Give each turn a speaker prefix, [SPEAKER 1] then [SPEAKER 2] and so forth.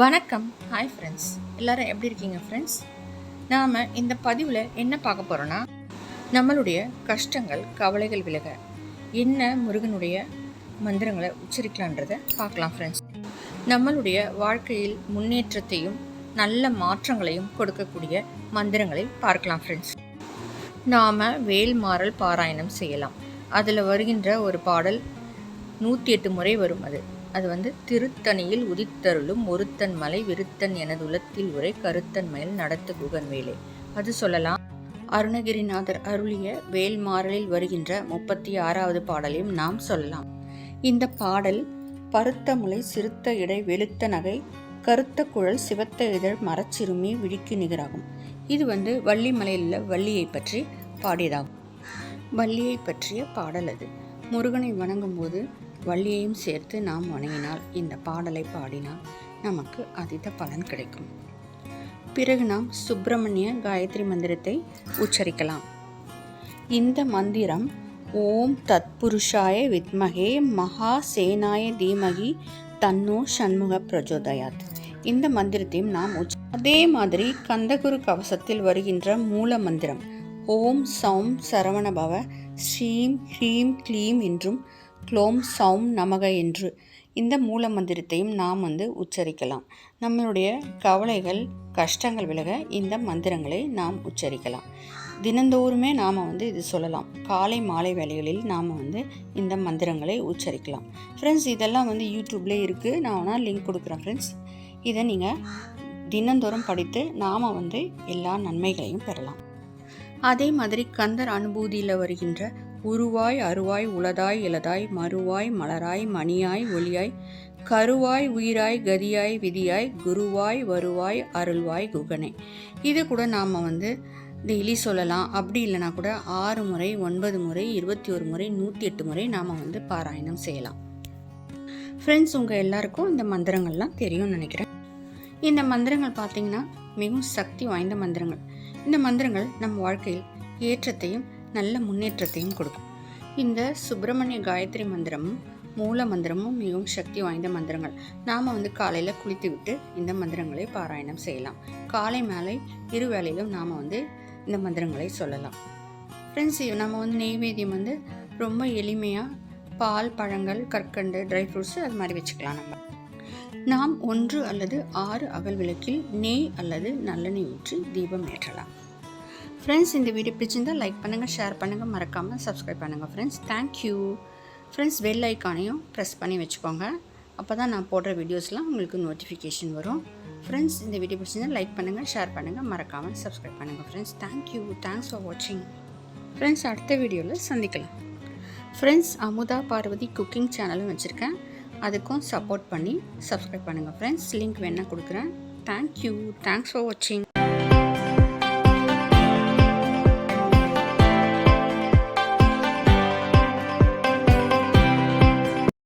[SPEAKER 1] வணக்கம். Hi friends எல்லாரும் எப்படி இருக்கீங்க ஃப்ரெண்ட்ஸ் நாம் இந்த பதிவில் என்ன பார்க்க போகிறோன்னா நம்மளுடைய கஷ்டங்கள் கவலைகள் விலக என்ன முருகனுடைய மந்திரங்களை உச்சரிக்கலான்றதை பார்க்கலாம் ஃப்ரெண்ட்ஸ் நம்மளுடைய வாழ்க்கையில் முன்னேற்றத்தையும் நல்ல மாற்றங்களையும் கொடுக்கக்கூடிய மந்திரங்களை பார்க்கலாம் ஃப்ரெண்ட்ஸ் நாம் வேல்மாறல் பாராயணம் செய்யலாம். அதில் வருகின்ற ஒரு பாடல் நூற்றி எட்டு முறை வரும் அது. அது வந்து திருத்தணியில் உதித்தருளும் ஒருத்தன் மலை விருத்தன் எனது உலத்தில் உரை கருத்தன் மயில் நடத்து குகன் வேலை. அது சொல்லலாம். அருணகிரிநாதர் அருளிய வேல்மாறலில் வருகின்ற முப்பத்தி ஆறாவது பாடலையும் நாம் சொல்லலாம். இந்த பாடல் பருத்த முளை சிறுத்த இடை வெளுத்த நகை கருத்த குழல் சிவத்த இதழ் மரச்சிறுமி விழிக்கு நிகராகும். இது வந்து வள்ளிமலையில் உள்ள வள்ளியை பற்றி பாடியதாகும். வள்ளியை பற்றிய பாடல் அது. முருகனை வணங்கும் போது வள்ளியையும் சேர்த்து நாம் வணங்கினால் இந்த பாடலை பாடினால் நமக்கு அதித பலன் கிடைக்கும். பிறகு நாம் சுப்பிரமணிய காயத்ரி மந்திரத்தை உச்சரிக்கலாம். இந்த மந்திரம் ஓம் தத்புருஷாய வித்மகே மகா சேனாய தீமகி தன்னோ சண்முக பிரஜோதயாத் இந்த மந்திரத்தையும் நாம் உச்ச அதே மாதிரி கந்தகுரு கவசத்தில் வருகின்ற மூல மந்திரம் ஓம் சௌம் சரவணபவ ஸ்ரீம் ஹ்ரீம் க்ளீம் என்றும் க்ளோம் சௌம் நமக என்று. இந்த மூல மந்திரத்தையும் நாம் வந்து உச்சரிக்கலாம். நம்மளுடைய கவலைகள் கஷ்டங்கள் விலக இந்த மந்திரங்களை நாம் உச்சரிக்கலாம். தினந்தோறுமே நாம் வந்து இது சொல்லலாம். காலை மாலை வேலைகளில் நாம் வந்து இந்த மந்திரங்களை உச்சரிக்கலாம். ஃப்ரெண்ட்ஸ் இதெல்லாம் வந்து யூடியூப்லேயே இருக்குது நான் வேணால் லிங்க் கொடுக்குறேன் ஃப்ரெண்ட்ஸ் இதை நீங்கள் தினந்தோறும் படித்து நாம் வந்து எல்லா நன்மைகளையும் பெறலாம். அதே மாதிரி கந்தர் அனுபூதியில் வருகின்ற உருவாய் அருவாய் உளதாய் இளதாய் மறுவாய் மலராய் மணியாய் ஒளியாய் கருவாய் உயிராய் கதியாய் விதியாய் குருவாய் வருவாய் அருள்வாய் குகனே. இது கூட நாம் வந்து டெய்லி சொல்லலாம். அப்படி இல்லைனா கூட ஆறு முறை ஒன்பது முறை இருபத்தி ஒரு முறை நூற்றி எட்டு முறை நாம் வந்து பாராயணம் செய்யலாம். ஃப்ரெண்ட்ஸ் உங்கள் எல்லாருக்கும் இந்த மந்திரங்கள்லாம் தெரியும்னு நினைக்கிறேன். இந்த மந்திரங்கள் பார்த்தீங்கன்னா மிகவும் சக்தி வாய்ந்த மந்திரங்கள். இந்த மந்திரங்கள் நம் வாழ்க்கையில் ஏற்றத்தையும் நல்ல முன்னேற்றத்தையும் கொடுக்கும். இந்த சுப்பிரமணிய காயத்ரி மந்திரமும் மூல மந்திரமும் மிகவும் சக்தி வாய்ந்த மந்திரங்கள். நாம் வந்து காலையில் குளித்து விட்டு இந்த மந்திரங்களை பாராயணம் செய்யலாம். காலை மேலே இரு வேளையிலும் நாம் வந்து இந்த மந்திரங்களை சொல்லலாம். ஃப்ரெண்ட்ஸ் நம்ம வந்து நெய்வேத்தியம் வந்து ரொம்ப எளிமையாக பால் பழங்கள் கற்கண்டு ட்ரை ஃப்ரூட்ஸு அது மாதிரி வச்சுக்கலாம் நம்ம. நாம் ஒன்று அல்லது ஆறு அகல் விளக்கில் நெய் அல்லது நல்லெண்ணெய் ஊற்றி தீபம் ஏற்றலாம். ஃப்ரெண்ட்ஸ் இந்த வீடியோ பிடிச்சிருந்தால் லைக் பண்ணுங்கள் ஷேர் பண்ணுங்கள் மறக்காமல் சப்ஸ்கிரைப் பண்ணுங்கள் friends thank you friends bell ஐக்கானையும் ப்ரெஸ் பண்ணி வச்சுக்கோங்க. அப்போ தான் நான் போடுற வீடியோஸ்லாம் உங்களுக்கு நோட்டிஃபிகேஷன் வரும். ஃப்ரெண்ட்ஸ் இந்த வீடியோ பிடிச்சிருந்தால் லைக் பண்ணுங்கள் ஷேர் பண்ணுங்கள் மறக்காமல் சப்ஸ்கிரைப் பண்ணுங்கள் friends thank you thanks for வாட்சிங் ஃப்ரெண்ட்ஸ் அடுத்த வீடியோவில் சந்திக்கலாம். ஃப்ரெண்ட்ஸ் அமுதா பார்வதி குக்கிங் சேனலும் வச்சுருக்கேன். அதுக்கும் சப்போர்ட் பண்ணி சப்ஸ்கிரைப் பண்ணுங்கள் ஃப்ரெண்ட்ஸ் லிங்க் வேணால் கொடுக்குறேன். தேங்க்யூ தேங்க்ஸ் ஃபார் வாட்சிங்